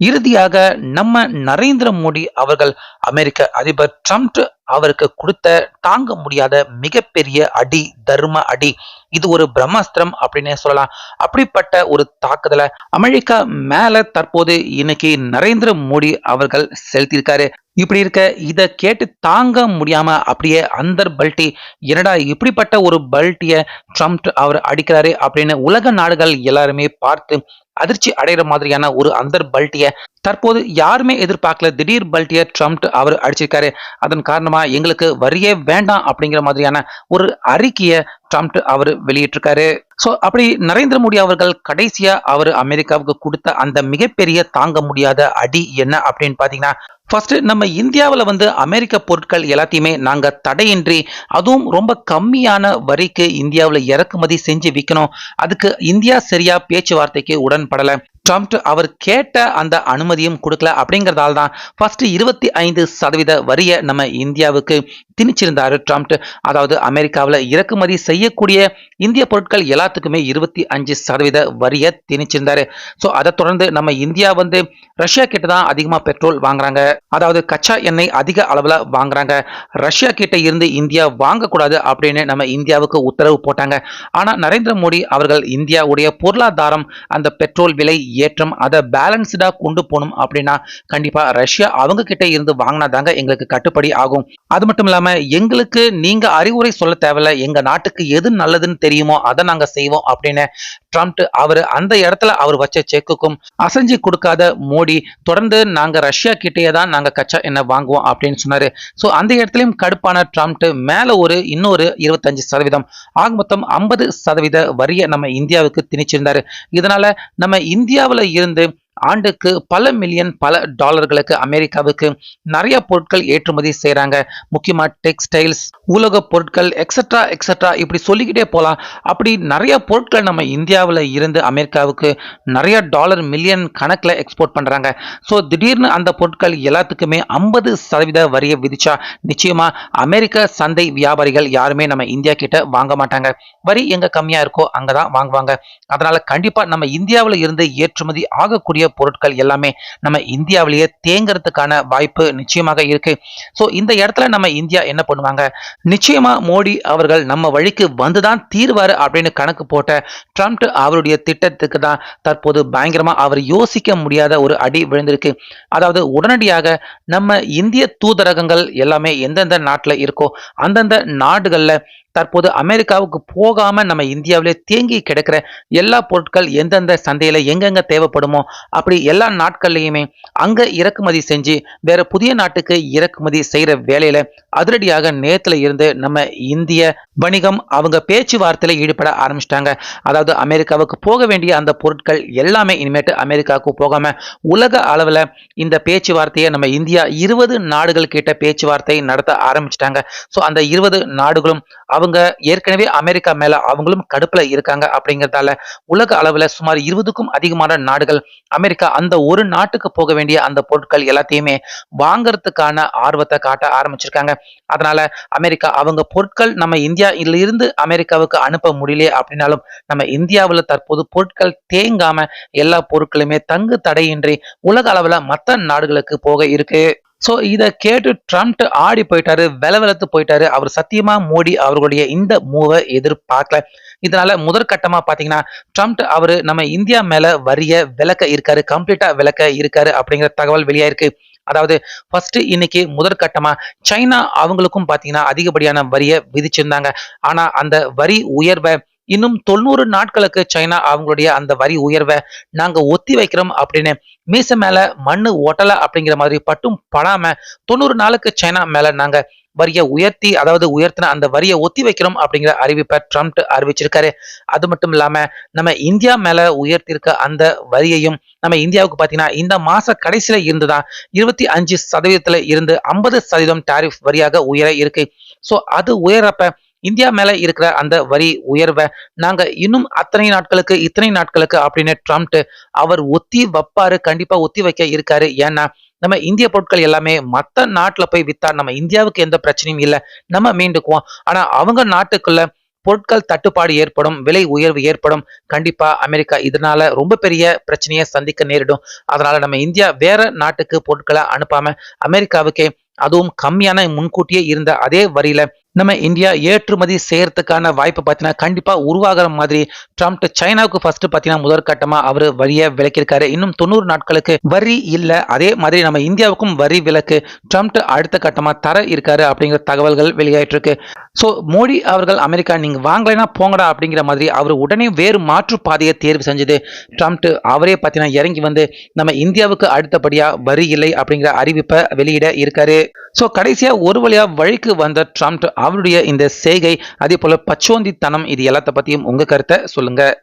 இறுதியாக நம்ம நரேந்திர மோடி அவர்கள் அமெரிக்க அதிபர் ட்ரம்ப் அவருக்கு கொடுத்த தாங்க முடியாத மிகப்பெரிய அடி தர்ம அடி. இது ஒரு பிரம்மாஸ்திரம் அப்படின்னே சொல்லலாம். அப்படிப்பட்ட ஒரு தாக்குதலை அமெரிக்கா மேல தற்போது இன்னைக்கு நரேந்திர மோடி அவர்கள் செலுத்தியிருக்காரு. இப்படி இருக்க இதை கேட்டு தாங்க முடியாம அப்படியே அந்த பல்ட்டி என்னடா இப்படிப்பட்ட ஒரு பல்ட்டிய ட்ரம்ப் அவர் அடிக்கிறாரு அப்படின்னு உலக நாடுகள் எல்லாருமே பார்த்து அதிர்ச்சி அடைகிற மாதிரியான ஒரு அந்தர் பல்ட்டிய தற்போது யாருமே எதிர்பார்க்கல. திடீர் பல்ட்டிய ட்ரம்ப் அவர் அடிச்சிருக்காரு. அதன் காரணமா எங்களுக்கு வரியே வேண்டாம் அப்படிங்கிற மாதிரியான ஒரு அறிக்கையை ட்ரம்ப் அவர் வெளியிட்டிருக்காரு. ஸோ அப்படி நரேந்திர மோடி அவர்கள் கடைசியா அவர் அமெரிக்காவுக்கு கொடுத்த அந்த மிகப்பெரிய தாங்க முடியாத அடி என்ன அப்படின்னு பாத்தீங்கன்னா ஃபர்ஸ்ட் நம்ம இந்தியாவில் வந்து அமெரிக்க பொருட்கள் எல்லாத்தையுமே நாங்கள் தடையின்றி அதுவும் ரொம்ப கம்மியான வரிக்கு இந்தியாவில் இறக்குமதி செஞ்சு விற்கணும் அதுக்கு இந்தியா சரியா பேச்சுவார்த்தைக்கு உடன்படலை. ட்ரம்ப் அவர் கேட்ட அந்த அனுமதியும் கொடுக்கல அப்படிங்கிறதால தான் ஃபர்ஸ்ட் இருபத்தி ஐந்து சதவீத வரியை நம்ம இந்தியாவுக்கு திணிச்சிருந்தாரு ட்ரம்ப். அதாவது அமெரிக்காவில் இறக்குமதி செய்யக்கூடிய இந்திய பொருட்கள் எல்லாத்துக்குமே இருபத்தி அஞ்சு சதவீத வரியை திணிச்சிருந்தாரு. ஸோ அதை தொடர்ந்து நம்ம இந்தியா வந்து ரஷ்யா கிட்ட தான் அதிகமாக பெட்ரோல் வாங்குறாங்க. அதாவது கச்சா எண்ணெய் அதிக அளவில் வாங்குறாங்க. ரஷ்யா கிட்ட இருந்து இந்தியா வாங்கக்கூடாது அப்படின்னு நம்ம இந்தியாவுக்கு உத்தரவு போட்டாங்க. ஆனால் நரேந்திர மோடி அவர்கள் இந்தியாவுடைய பொருளாதாரம் அந்த பெட்ரோல் விலை ஏற்றம் அதை பேலன்ஸ்டாக கொண்டு போகணும் அப்படின்னா கண்டிப்பாக ரஷ்யா அவங்க கிட்ட இருந்து வாங்கினா தாங்க எங்களுக்கு கட்டுப்படி ஆகும். அது மட்டும் இல்லாமல் எங்களுக்கு நீங்க அறிவுரை சொல்ல தேவையில்ல. எங்க நாட்டுக்கு எது நல்லதுன்னு தெரியுமோ அதை நாங்க செய்வோம் அப்படின்னு ட்ரம்ப் அவர் அந்த இடத்துல அவர் வச்ச செக்குக்கும் அசைஞ்சு கொடுக்காத மோடி தொடர்ந்து நாங்க ரஷ்யா கிட்டேயே தான் நாங்க கச்சா எண்ணெய் வாங்குவோம் அப்படின்னு சொன்னாரு. ஸோ அந்த இடத்துலயும் கடுப்பான ட்ரம்ப் மேல ஒரு இன்னொரு இருபத்தஞ்சு சதவீதம் ஆக மொத்தம் ஐம்பது சதவீத வரியை நம்ம இந்தியாவுக்கு திணிச்சிருந்தாரு. இதனால நம்ம இந்தியாவில் இருந்து ஆண்டுக்கு பல மில்லியன் பல டாலர்களுக்கு அமெரிக்காவுக்கு நிறைய பொருட்கள் ஏற்றுமதி செய்கிறாங்க முக்கியமாக டெக்ஸ்டைல்ஸ் உலக பொருட்கள் எக்ஸட்ரா எக்ஸட்ரா இப்படி சொல்லிக்கிட்டே போகலாம் அப்படி நிறைய பொருட்கள் நம்ம இந்தியாவில் இருந்து அமெரிக்காவுக்கு நிறைய டாலர் மில்லியன் கணக்கில் எக்ஸ்போர்ட் பண்ணுறாங்க ஸோ திடீர்னு அந்த பொருட்கள் எல்லாத்துக்குமே ஐம்பது சதவீத வரியை விதிச்சா நிச்சயமாக அமெரிக்க சந்தை வியாபாரிகள் யாருமே நம்ம இந்தியா கிட்ட வாங்க மாட்டாங்க. வரி எங்கே கம்மியாக இருக்கோ அங்கே தான் வாங்குவாங்க. அதனால் கண்டிப்பாக நம்ம இந்தியாவில் இருந்து ஏற்றுமதி ஆகக்கூடிய பொருட்கள் எல்லாமே நம்ம இந்தியாவிலேயே தேங்கிறதுக்கான வாய்ப்பு நிச்சயமாக இருக்கு. ஸோ இந்த இடத்துல நம்ம இந்தியா என்ன பண்ணுவாங்க? நிச்சயமா மோடி அவர்கள் நம்ம வழிக்கு வந்துதான் தீர்வாரு அப்படின்னு கணக்கு போட்ட ட்ரம்ப் அவருடைய திட்டத்துக்கு தான் தற்போது பயங்கரமா அவர் யோசிக்க முடியாத ஒரு அடி விழுந்திருக்கு. அதாவது உடனடியாக நம்ம இந்திய தூதரகங்கள் எல்லாமே எந்தெந்த நாட்டில் இருக்கோ அந்தந்த நாடுகளில் தற்போது அமெரிக்காவுக்கு போகாம நம்ம இந்தியாவிலே தேங்கி கிடக்கிற எல்லா பொருட்கள் எந்தெந்த சந்தையில எங்கெங்க தேவைப்படுமோ அப்படி எல்லா நாட்கள்லையுமே அங்க இறக்குமதி செஞ்சு வேற புதிய நாட்டுக்கு இறக்குமதி செய்யற வேலையில அதிரடியாக நேத்துல இருந்து நம்ம இந்திய வணிகம் அவங்க பேச்சுவார்த்தையில ஈடுபட ஆரம்பிச்சிட்டாங்க. அதாவது அமெரிக்காவுக்கு போக வேண்டிய அந்த பொருட்கள் எல்லாமே இனிமேட்டு அமெரிக்காவுக்கு போகாம உலக அளவுல இந்த பேச்சுவார்த்தையை நம்ம இந்தியா இருபது நாடுகள் கிட்ட பேச்சுவார்த்தை நடத்த ஆரம்பிச்சிட்டாங்க. ஸோ அந்த இருபது நாடுகளும் அவங்க ஏற்கனவே அமெரிக்கா மேல அவங்களும் கடுப்புல இருக்காங்க அப்படிங்கறதால உலக அளவுல சுமார் இருபதுக்கும் அதிகமான நாடுகள் அமெரிக்கா அந்த ஒரு நாட்டுக்கு போக வேண்டிய அந்த பொருட்கள் எல்லாத்தையுமே வாங்கறதுக்கான ஆர்வத்தை காட்ட ஆரம்பிச்சிருக்காங்க. அதனால அமெரிக்கா அவங்க பொருட்கள் நம்ம இந்தியா இருந்து அமெரிக்காவுக்கு அனுப்ப முடியலையே அப்படின்னாலும் நம்ம இந்தியாவில் தற்போது பொருட்கள் தேங்காம எல்லா பொருட்களுமே தங்கு தடையின்றி உலக அளவுல மற்ற நாடுகளுக்கு போக இருக்கு. ஸோ இதை கேட்டு ட்ரம்ப் ஆடி போயிட்டாரு வெலவெலத்து போயிட்டாரு. அவர் சத்தியமா மோடி அவர்களுடைய இந்த மூவை எதிர்பார்க்கல. இதனால முதற்கட்டமா பாத்தீங்கன்னா ட்ரம்ப் அவரு நம்ம இந்தியா மேல வரிய விளக்க இருக்காரு கம்ப்ளீட்டா விளக்க இருக்காரு அப்படிங்கிற தகவல் வெளியாயிருக்கு. அதாவது ஃபர்ஸ்ட் இன்னைக்கு முதற்கட்டமா சைனா அவங்களுக்கும் பாத்தீங்கன்னா அதிகப்படியான வரியை விதிச்சிருந்தாங்க. ஆனா அந்த வரி உயர்வை இன்னும் தொண்ணூறு நாட்களுக்கு சைனா அவங்களுடைய அந்த வரி உயர்வை நாங்க ஒத்தி வைக்கிறோம் அப்படின்னு மீச மேல மண்ணு ஒட்டல அப்படிங்கிற மாதிரி பட்டும் படாம தொண்ணூறு நாளுக்கு சைனா மேல நாங்க வரியை உயர்த்தி அதாவது உயர்த்தின அந்த வரியை ஒத்தி வைக்கிறோம் அப்படிங்கிற அறிவிப்பை ட்ரம்ப் அறிவிச்சிருக்காரு. அது மட்டும் இல்லாம நம்ம இந்தியா மேல உயர்த்திருக்க அந்த வரியையும் நம்ம இந்தியாவுக்கு பாத்தீங்கன்னா இந்த மாச கடைசியில இருந்துதான் இருபத்தி அஞ்சு சதவீதத்துல இருந்து ஐம்பது சதவீதம் டாரிஃப் வரியாக உயர இருக்கு. ஸோ அது உயரப்ப இந்தியா மேல இருக்கிற அந்த வரி உயர்வை நாங்க இன்னும் அத்தனை நாட்களுக்கு இத்தனை நாட்களுக்கு அப்படின்னு ட்ரம்ப் அவர் ஒத்தி வைப்பாரு கண்டிப்பா ஒத்தி வைக்க இருக்காரு. ஏன்னா நம்ம இந்திய பொருட்கள் எல்லாமே மற்ற நாட்டுல போய் வித்தா நம்ம இந்தியாவுக்கு எந்த பிரச்சனையும் இல்லை. நம்ம மீண்டுக்குவோம். ஆனா அவங்க நாட்டுக்குள்ள பொருட்கள் தட்டுப்பாடு ஏற்படும் விலை உயர்வு ஏற்படும். கண்டிப்பா அமெரிக்கா இதனால ரொம்ப பெரிய பிரச்சனையை சந்திக்க நேரிடும். அதனால நம்ம இந்தியா வேற நாட்டுக்கு பொருட்களை அனுப்பாம அமெரிக்காவுக்கே அதுவும் கம்மியான முன்கூட்டியே இருந்த அதே வரியில நம்ம இந்தியா ஏற்றுமதி செய்யறதுக்கான வாய்ப்பு பார்த்தீங்கன்னா கண்டிப்பா உருவாகிற மாதிரி ட்ரம்ப் சைனாவுக்கு ஃபர்ஸ்ட் பார்த்தீங்கன்னா முதற்கட்டமா அவர் வரியை விலக்கியிருக்காரு இன்னும் தொண்ணூறு நாட்களுக்கு வரி இல்லை அதே மாதிரி நம்ம இந்தியாவுக்கும் வரி விலக்கு ட்ரம்ப் அடுத்த கட்டமா தர இருக்காரு அப்படிங்கிற தகவல்கள் வெளியாயிட்டு இருக்கு. ஸோ மோடி அவர்கள் அமெரிக்கா நீங்கள் வாங்கலைன்னா போங்கடா அப்படிங்கிற மாதிரி அவர் உடனே வேறு மாற்று பாதையை தேர்வு செஞ்சது. ட்ரம்ப் அவரே பார்த்தீங்கன்னா இறங்கி வந்து நம்ம இந்தியாவுக்கு அடுத்தபடியாக வரி இல்லை அப்படிங்கிற அறிவிப்பை வெளியிட இருக்காரு. ஸோ கடைசியாக ஒரு வழியாக வழிக்கு வந்த ட்ரம்ப் அவருடைய இந்த செய்கை அதே போல் பச்சோந்தித்தனம் இது எல்லாத்த பற்றியும் உங்கள் கருத்தை சொல்லுங்கள்